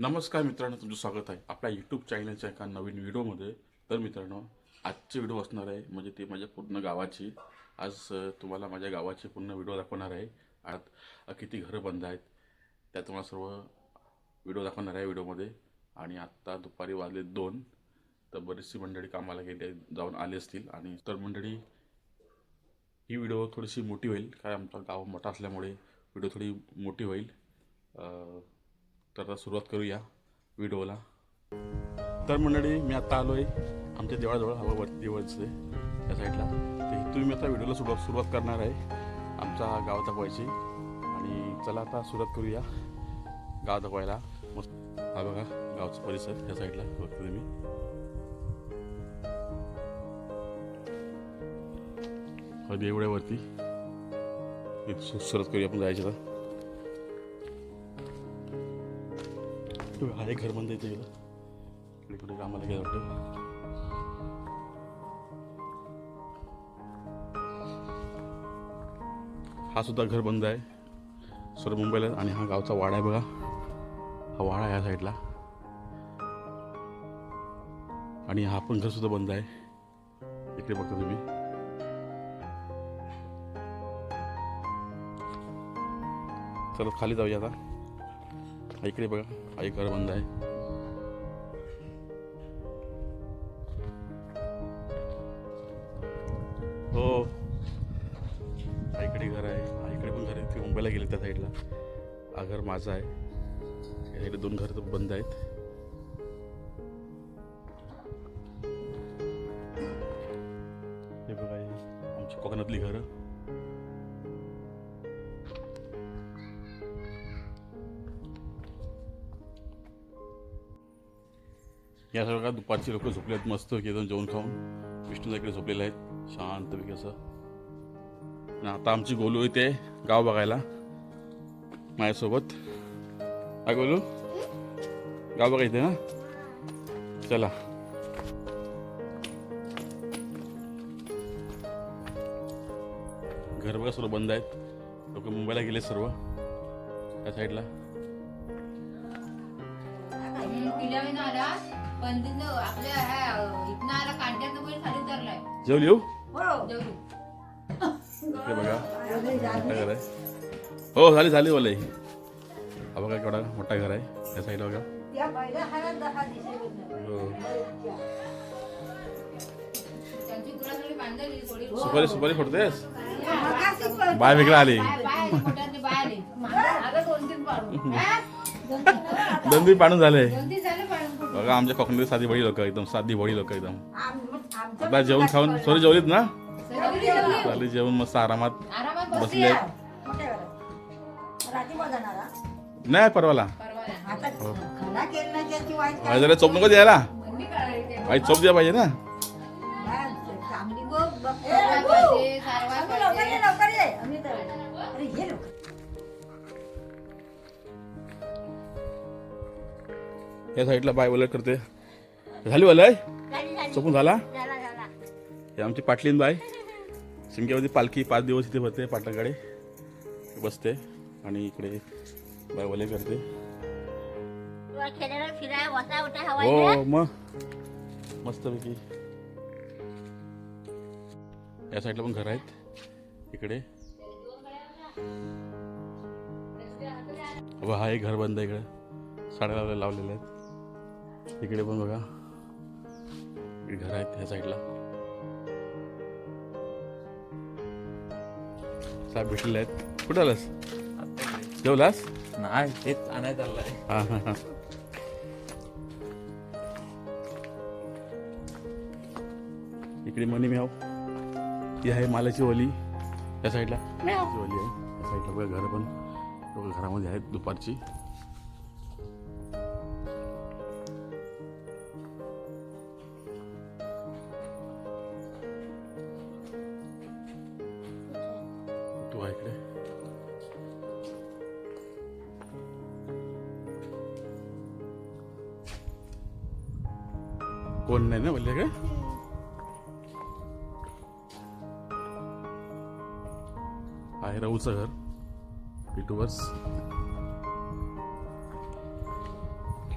नमस्कार मित्रांनो तुमचं स्वागत आहे आपल्या यूट्यूब चॅनलच्या एका नवीन व्हिडिओमध्ये तर मित्रांनो आजचे व्हिडिओ असणार आहे म्हणजे ते माझ्या पूर्ण गावाची. आज तुम्हाला माझ्या गावाची पूर्ण व्हिडिओ दाखवणार आहे. आत किती घरं बंद आहेत त्या तुम्हाला सर्व व्हिडिओ दाखवणार आहे व्हिडिओमध्ये आणि आत्ता दुपारी वाजले दोन तर बरीचशी मंडळी कामाला गेले जाऊन आले असतील. आणि तर मंडळी ही व्हिडिओ थोडीशी मोठी होईल काय आमचा गाव मोठा असल्यामुळे व्हिडिओ थोडी मोठी होईल. तर आता सुरुवात करूया व्हिडिओला. तर मंडळी मी आता आलो आहे आमच्या देवळाजवळ हवा वरती देवळचे त्या साईडला. तर इथून मी आता व्हिडिओला सुरुवात सुरुवात करणार आहे आमचा गाव दाखवायची आणि चला आता सुरुवात करूया गाव दाखवायला मस्त. हा बघा गावचा परिसर त्या साईडला बघतो तुम्ही. हा वरती. सु- सुरुवात करूया आपण जायची. आता हा एक घर बंद येते गेलं इकडे कुठे कामाला गेलं वाटतं हा सुद्धा घर बंद आहे. सर्व मुंबईला आणि हा गावचा वाडा आहे बघा. हा वाडा आहे या साईडला. आणि हा पण घर सुद्धा बंद आहे. इकडे बघता तुम्ही. चला खाली जाऊया आता. इकडे बघा आई घर बंद आहे. हो. आईकडे घर आहे. आईकडे इकडे पण घर आहे. ते मुंबईला गेले त्या साईडला. हा घर माझा आहे. या साईडला दोन घर तर बंद आहेत. हे बघा आमची कोकणातली घरं. या सगळ्या दुपारची लोक झोपले आहेत मस्त की एकदम जेवण खाऊन. विष्णूच्या इकडे झोपलेले आहेत शांतपैकी असं. आता आमची गोलू येते गाव बघायला माझ्यासोबत. काय गोलू? गाव बघा इथे ना? चला. घर बघा सर्व बंद आहेत. लोक मुंबईला गेले सर्व. त्या साईडला पण तिथनं आपल्या ह्या इथनं आला कांट्याचं बैल खाली धरलाय जेवली येऊ जेवढी इकडे बघा मोठं घर आहे. हो झाली झाली बोला हा बघा केवढा मोठा घर आहे. त्या साईडला बघा. हो. त्यांची थोडी. सुपारी सुपारी फोडतेस? बाय वेगळा आली. बाय बाय खोट्यातली बाय आली. दोन हा? झाले. बघा आमच्या कोकणातली साधी बळी लोक एकदम साधी बळी लोक एकदम. आता जेवण खाऊन सॉरी जेवलीत ना. झाली जेवण मस्त आरामात बसले. नाही परवाला. हो चोप नको द्यायला. आई चोप द्या पाहिजे ना? या साईडला बाय वलय करते. झाली वलय चोपून झाला? हे आमची पाटलीन बाय शिमग्यामध्ये पालखी पाच दिवस इथे भरते पाटलाकडे. बसते आणि इकडे बाय वलय करते. हो मग मस्तपैकी. या साईडला पण घर आहेत. इकडे. हा एक घर बंद आहे इकडे. साड्या लावले लावलेल्या आहेत. इकडे पण बघा. इकडे घर आहेत ह्या साईडला साहेब भेटलेले आहेत. कुठं आलास? जेवलास? नाही तेच आणाय चाललंय. हा हा हा. इकडे मनी म्याव. ही आहे मालाची ओली या साईडला मालाची ओली आहे. या साईडला बघा घर पण. लोक घरामध्ये आहेत दुपारची.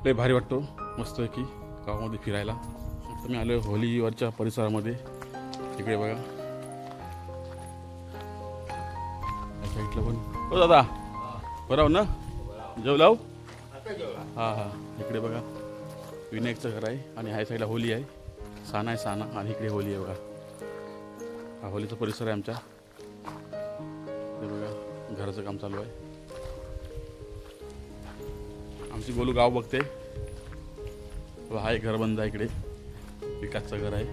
लय भारी वाटतो. मस्त आहे की गावामध्ये फिरायला. आता मी आलो होलीवरच्या परिसरामध्ये. इकडे बघा. साईडला पण. हो दादा. बरं ना? जेवला हो हां. हां इकडे बघा. विनायकचं घर आहे आणि ह्या साईडला होली आहे. साना आहे साना आणि इकडे होली आहे बघा. हा होलीचा परिसर आहे आमच्या हे बघा. घराचं काम चालू आहे. आमची गोलू गाव बघते. हा एक घर बंद आहे इकडे. विकासचं घर आहे.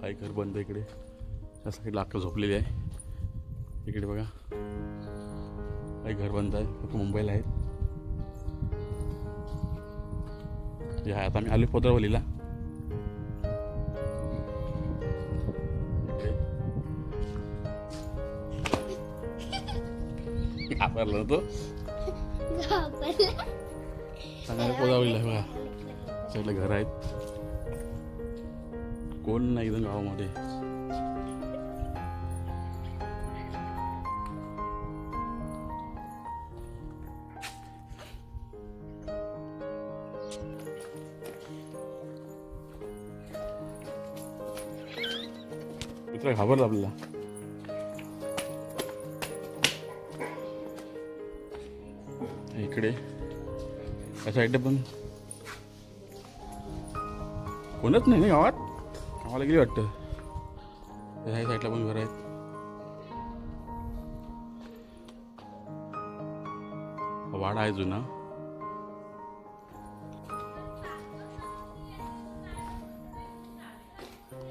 हा घर बंद आहे इकडे. त्या साईडला अक्का झोपलेली आहे. इकडे बघा. हा घर बंद आहे. मुंबईला आहेत. हे आहे आता आम्ही आलो पोदरवलीला घाबरला ना तो सांगायला पोदावलीला आहे बघा साईडला घर आहेत कोण नाही एकदम गावामध्ये मित्र घाबरला आपल्याला साईडला पण. कोणच नाही ना गावात? गावाला गेली वाटतं. ह्या साईडला पण घर आहेत. वाडा आहे जुना.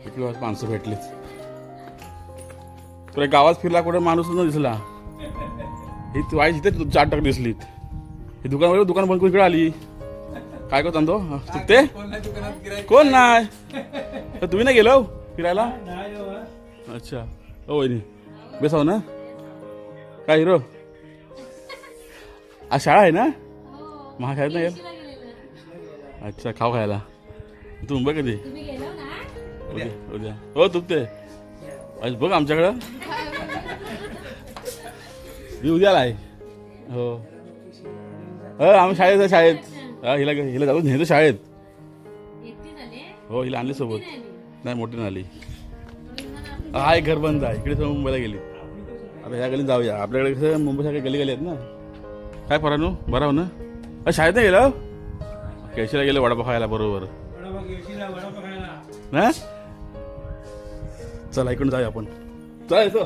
इकडे माणसं भेटलीच तुला गावात फिरला कुठे माणूस न दिसला. ही तू आहे जिथे चार टाक दिसलीत. ही दुकान दुकान बंद करून इकडे आली. काय करतो हा, चुकते? कोण नाही? तुम्ही नाही गेलो? फिरायला? अच्छा. हो वहिनी. बेस हो ना काय हिरो? आज शाळा आहे ना? महा खायला नाही गेला? अच्छा खाऊ खायला. तू मुंबई कधी? उद्या उद्या. हो तुपते आज बघ आमच्याकडं. मी उद्याला आहे. हो. आम्ही शाळेत आहे, शाळेत. हा हिला हिला जाऊन नेतो शाळेत. हो हिला आणली सोबत. नाही मोठी नाही आली. हा एक घर बंद आहे. इकडे मुंबईला गेली. आता ह्या गलीत जाऊया. आपल्याकडे कसं मुंबईसारखे गली गली आहेत ना. काय परानू? बरं हो ना? अ, शाळेत नाही गेलं केशीला गेलं वडापाव खायला बरोबर. ना चला इकडून जाऊया आपण. चला येतो.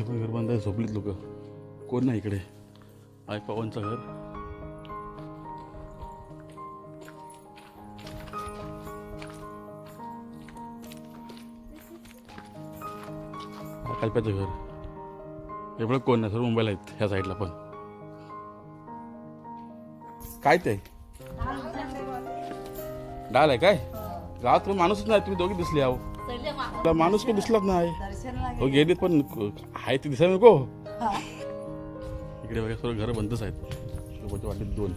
इकडे पण घर बंद आहे झोपलीत लोक। कोण नाही इकडे? आहे पवनचं घर। हा कल्प्याचं घर। एवढं कोण नाही सर्व मुंबईला आहेत ह्या साईडला पण। काय ते? डाल आहे काय? गावात पण माणूसच नाही तुम्ही दोघी दिसले आहो. माणूस. कोण दिसलाच नाही. दर्शनला हो गेलीत पण आहे ते दिसायला नको. इकडे बघा सर्व घरं बंदच आहेत. सोबतच्या वाटेत दोन.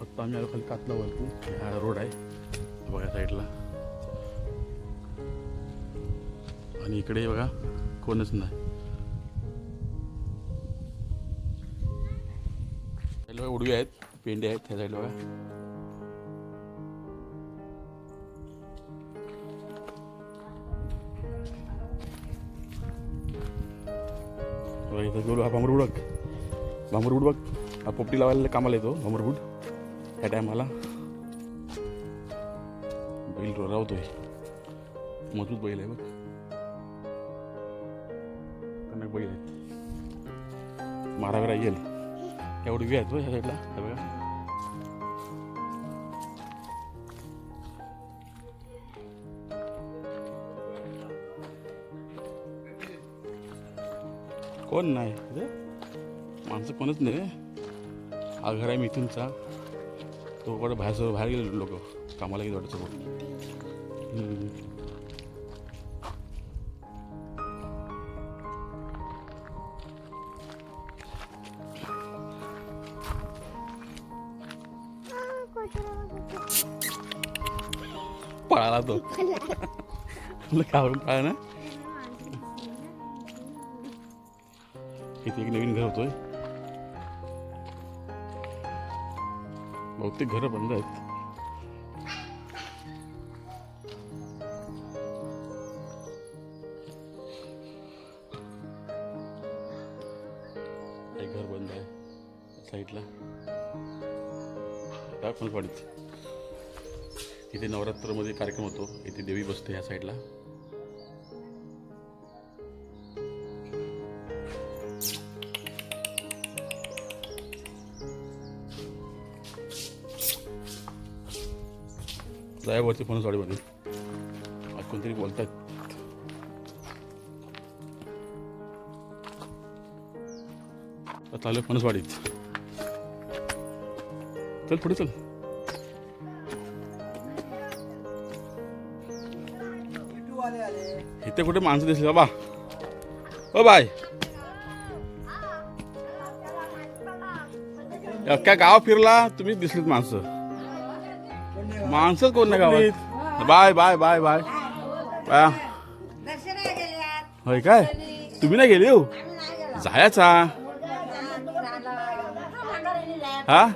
आत्ता आम्ही आलो खाली कातला वरती. हा रोड आहे. बघा साईडला. आणि इकडे बघा कोणच नाही. उडवी आहेत पेंडे आहेत त्या साईडला बघा. इथं गेलो हा भांबरूड बघ भांबरूड बघ हा पोपटी लावायला कामाला येतो भांबरूड त्या टायमाला बैल रावतोय. मजबूत बैल आहे बघ. कनक बैल आहे माराविरा येईल. एवढी उभी आहेत ह्या साईडला हे बघा. कोण नाही? माणसं कोणच नाही रे. हा घर आहे मिथुनचा. तो बाहेर बाहेर गेले लोक. कामाला गेले वाटतं पळाला तो. तुला पळा ना. इथे एक नवीन घर होतोय. बहुतेक घरं बंद आहेत. इथे कार्यक्रम होतो इथे देवी बसते ह्या साईडला. जायावरती फोनच वाडीमध्ये आज कोणतरी बोलतात चालू फणसवाडीत. चल पुढे चल. इथे कुठे माणसं दिसली बाबा. ओ बाय अख्ख्या गाव फिरला तुम्ही दिसलीत माणसं. माणसंच कोण नाही गावात? Bye bye bye bye. Bye होय काय? तुम्ही नाही गेले हो? जायचा. हा?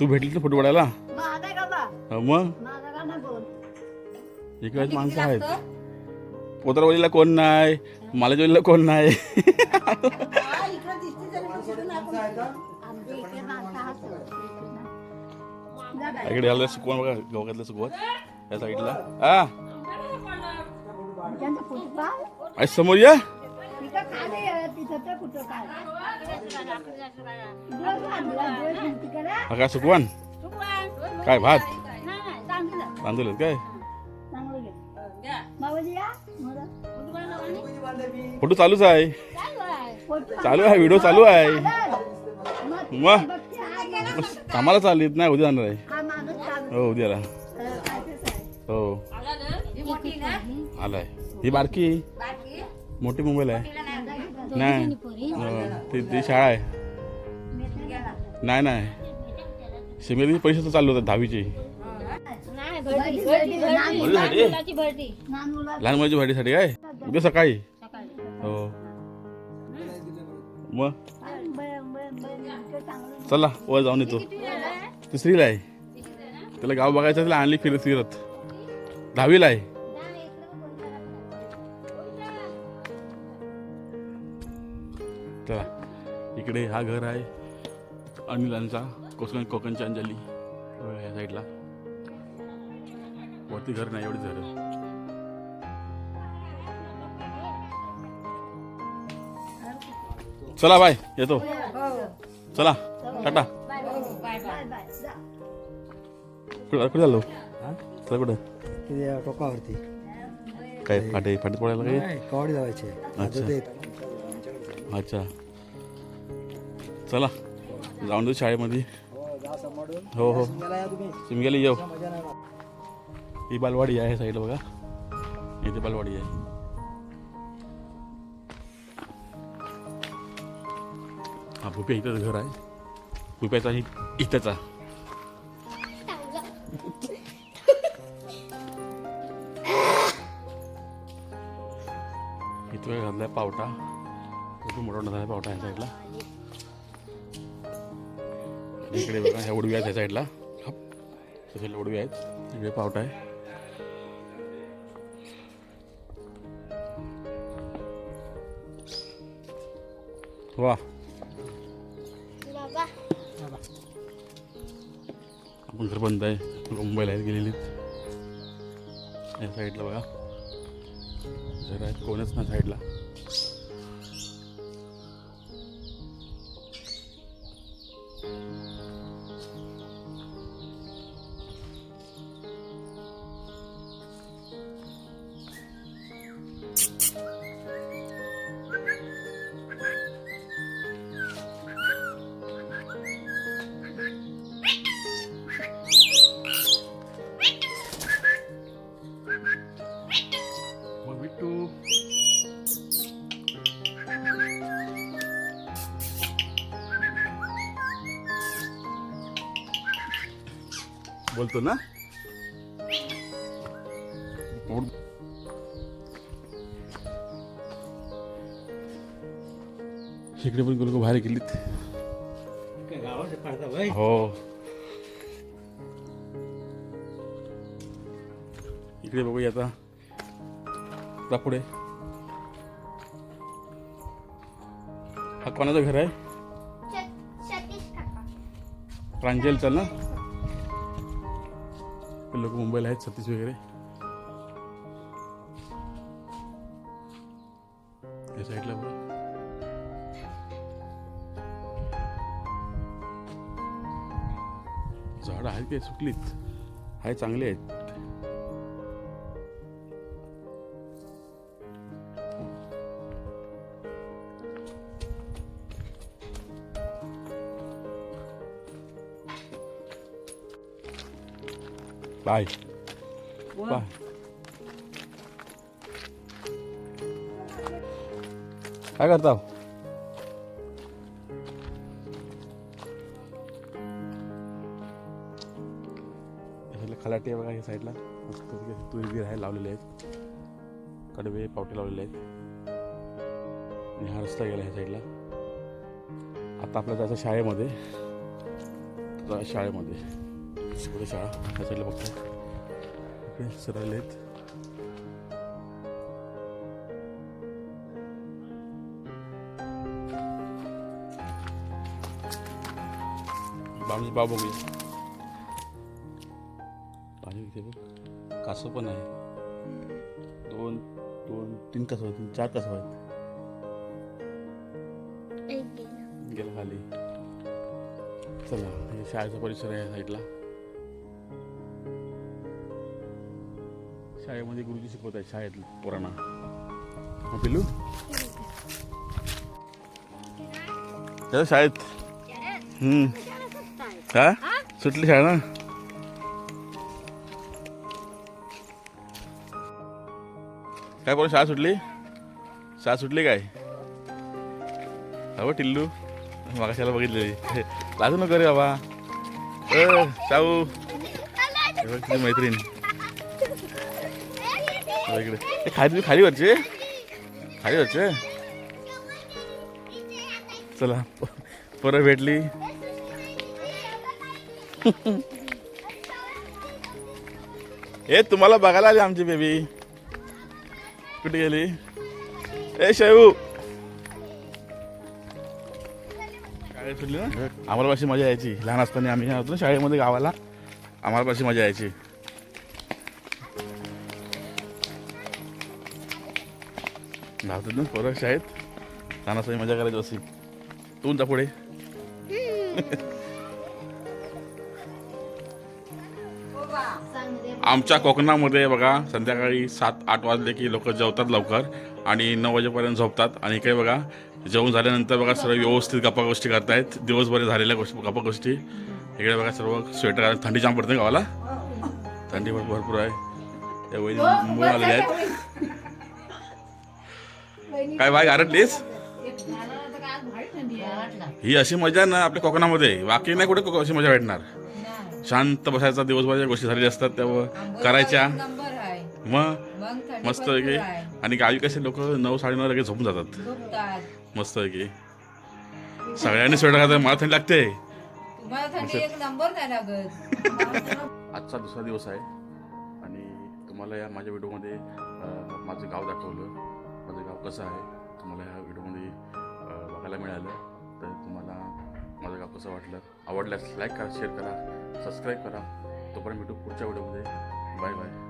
तू भेटली तर फोटो काढायला? हो मग? इकडे माणसं आहेत. पोतरवलीला कोण नाही मालेजवलीला कोण नाही. इकडे आलं सुकवण बघा गवगातलं सुकवत या साईडला. हा. आई समोर या. हा काय सुकवण? काय भात? तांदूळ आहेत काय? फोटो चालूच आहे. चालू आहे व्हिडिओ चालू आहे. मग कामाला चाललीत नाही उद्या जाणार आहे. हो उद्याला हो. आलाय. ही बारकी? मोठी मोबाईल आहे. नाही. हो, ती ती शाळा आहे. नाही नाही. शिमेरी पैसे तर चालू होतात दहावीचे. लहान मुलाची भाडीसाठी काय? उद्या सकाळी? हो. मग? चला वर जाऊन येतो. तिसरीला आहे. त्याला गाव बघायचं त्याला आणली फिरत फिरत. दहावीला आहे. चला इकडे हा घर आहे. अनिलांचा कोकण कोकणची अंजली. या साईडला. वरती घर नाही एवढी झालं चला बाय येतो. चला टाटा. कुठं कुठे झालो चला कुठं? किती टोकावरती काय फाटे फाटे पडायला काय कवाडी लावायचे अच्छा. अच्छा. चला जाऊन देऊ शाळेमध्ये. हो हो. तुम्ही गेले येऊ. ही बालवाडी आहे साईडला बघा. इथे बालवाडी आहे. हा भुप्या इथंच घर आहे. भुप्याचा ही इथंचा. इथं घातलाय पावटा. खूप मोठा झाला पावटा ह्या साईडला. इकडे बघा ह्या उडव्या आहेत ह्या साईडला. साईडला उडव्या आहेत. इकडे पावटा आहे. वा. आपण घर बंद आहे. मुंबईला आहेत गेलेली. या साईडला बघा. घर आहेत कोणच ना साईडला. बोलतो ना? इकडे पण लोक बाहेर गेलीत. हो. इकडे बघूया आता. आता पुढे. हा कोणाचं घर आहे? प्रांजलचं ना? लोक मुंबईला आहेत सतीश वगैरे. या साईडला बघा झाड आहेत काय सुकलीत? आहे चांगले आहेत. बाय बाय काय करता खलाटी आहे बघा या साईडला तुरी आहे लावलेले आहेत कडवे पावटे लावलेले आहेत आणि हा रस्ता गेला ह्या साईडला आता आपल्या जायचं शाळेमध्ये शाळेमध्ये पुढे शाळा ह्या साईडला बघतो सरळ आहेत बामजी बाब बघूया पाणी इथे बघ कासव पण आहे दोन दोन तीन कासव आहेत चार कासव आहेत गेला खाली चला शाळेचा परिसर आहे साईडला शाळेमध्ये गुरुजी शिकवत आहेत शाळेत पोरांना. मग पिल्लू? शाळेत. हम्म. हा? सुटली शाळा ना? काय बोल शाळा सुटली? शाळा सुटली काय? हो टिल्लू मागाशाला बघितलेली. लाजू नको रे बाबा. शाहू. तुझी मैत्रीण. इकडे ए, खाली खाली वरचे खाली वरचे चला प- परत भेटली ए तुम्हाला बघायला आली आमची बेबी कुठे गेली ए शेऊ शाळेत सुटली ना आम्हाला अशी मजा यायची लहान असताना आम्ही होतो ना शाळेमध्ये गावाला आम्हाला अशी मजा यायची धावतात ना पोरं शाळेत? असताना मजा करायची अशी तू जा पुढे. आमच्या कोकणामध्ये बघा संध्याकाळी सात आठ वाजले की लोक जेवतात लवकर आणि नऊ वाजेपर्यंत झोपतात. आणि काही बघा जेवण झाल्यानंतर बघा सर्व व्यवस्थित गप्पा गोष्टी करतायत. दिवसभर झालेल्या गोष्टी गप्पा गोष्टी. इकडे बघा सर्व स्वेटर थंडी जाम पडते गावाला थंडी पण भरपूर आहे. त्या वहिनी मुंबई आलेल्या आहेत. काय बाय गारटलीस ही अशी मजा ना आपल्या कोकणामध्ये. बाकी नाही कुठे अशी मजा भेटणार. शांत बसायचा दिवसभराच्या गोष्टी झालेल्या असतात त्यावर करायच्या. आहे. मग? मस्त भरपूर की आहे. आणि गावी कसे लोक नऊ साडेनऊ लगेच झोपून जातात. मस्त की सगळ्यांनी स्वेटर घालतात मला थंडी लागते. आजचा दुसरा दिवस आहे. आणि तुम्हाला या माझ्या व्हिडिओमध्ये माझं गाव दाखवलं. कसं आहे? तुम्हाला ह्या व्हिडिओमध्ये बघायला मिळालं. तर तुम्हाला माझं गाव कसं वाटलं? आवडल्यास लाईक करा शेअर करा सबस्क्राईब करा. तोपर्यंत भेटू पुढच्या व्हिडिओमध्ये. Bye bye